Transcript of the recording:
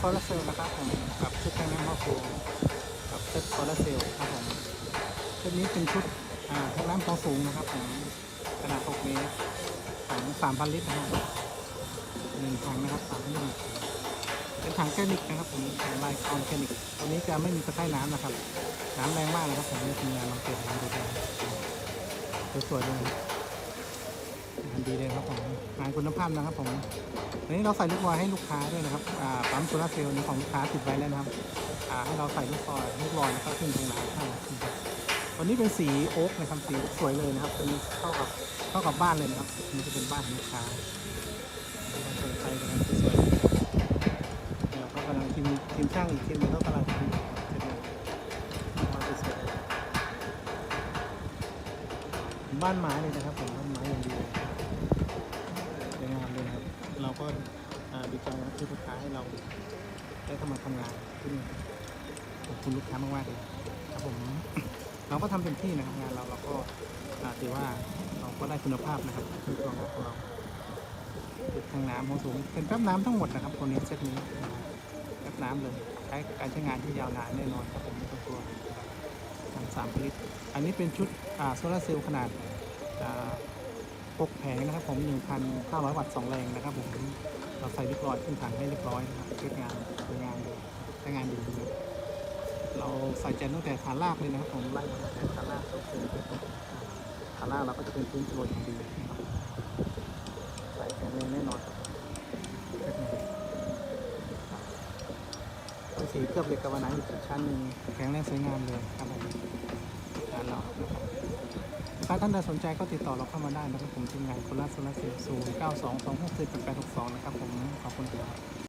ซลาร์เซลล์นะครับผมกับชุดแทงน้ำมะพร้าวกับเซตโซลาร์เซลล์ครับผมชุดนี้เป็นชุดอ่าทงน้ำควสูงนะครับผมขนาด 6 เมตรถัง3,000 ลิตรนะครับหนึ่งถังนะครับ3,000ลิตรเป็นถังแกนิกนะครับผมถังลายคอนแกนิกตัวนี้จะไม่มีตะไคร่น้ำนะครับ น้ำแรงมากเลยครับผมมีทีมงานลองเปิดน้ำดูได้สวยๆเลยงานดีเลยครับผมานคุณภาพนะครับผมอันนี้เราใส่ลูกบอลให้ลูกค้าด้วยนะครับปั๊มโซลาเซลล์นี้ของลูกค้าติดไว้แล้วนะครับให้เราใส่ลูกบอลลูกบอลนะครับขึ้นทางน้ำให้ตัวนี้เป็นสีโอ๊กนะครับสีสวยเลยนะครับตัวนี้เข้ากับเข้ากับบ้านเลยนะครับอันนี่จะเป็นบ้านของลูกค้าใส่กันสวยๆเดี๋ยวเขากำลังทีมทีมช่างอีกทีมหนึงเขากำลังทำอยู่ครับเสร็จแล้วมาสวยๆบ้านไม้เลยนะครับผมบ้านไม้อย่างดี ก็อ่าดีใจนะที่ลูกค้าให้เราได้เข้ามาทำงานที่นี่ขอบคุณลูกค้ามากๆเลยครับผมเราก็ทำเต็มที่นะครับงานเราเราก็ถือว่าเราก็ได้คุณภาพนะครับคือของเราทางน้ำของสูงเป็นแป๊บน้ำทั้งหมดนะครับตัวนี้เซตนี้แป๊บน้ำเลยใช้การใช้งานที่ยาวนานแน่นอนครับผมไม่ต้องกลัวสามลิตรอันนี้เป็นชุดโซลาร์เซลล์ขนาด 6แผงนะครับผม1,500วัตต์2แรงนะครับผมเราใส่เรียบร้อยขึ้นถังให้เรียบร้อยนะครับเช็งานสวยงามเลยใช้งานดีเลยเราใส่ใจตั้งแต่ฐานรากเลยนะครับผมไล่มาตั้งแต่ฐานรากจนถึงฐานรากเราก็จะเป็นพื้นโปรยอย่างดีใส่แข็งแน่นอนสีเคลือบเหล็กกาวานอีกชั้นหนึ่งแข็งแรงสวยงามเลยครับผมร้านเรานะครับ ถ้าท่านใดสนใจก็ติดต่อเราเข้ามาได้นะครับผมทีมงานโคราชโซลาร์เซลล์ศูนย์เก้าสองสองหกสิบแปดหกสองนะครับผมขอบคุณครับ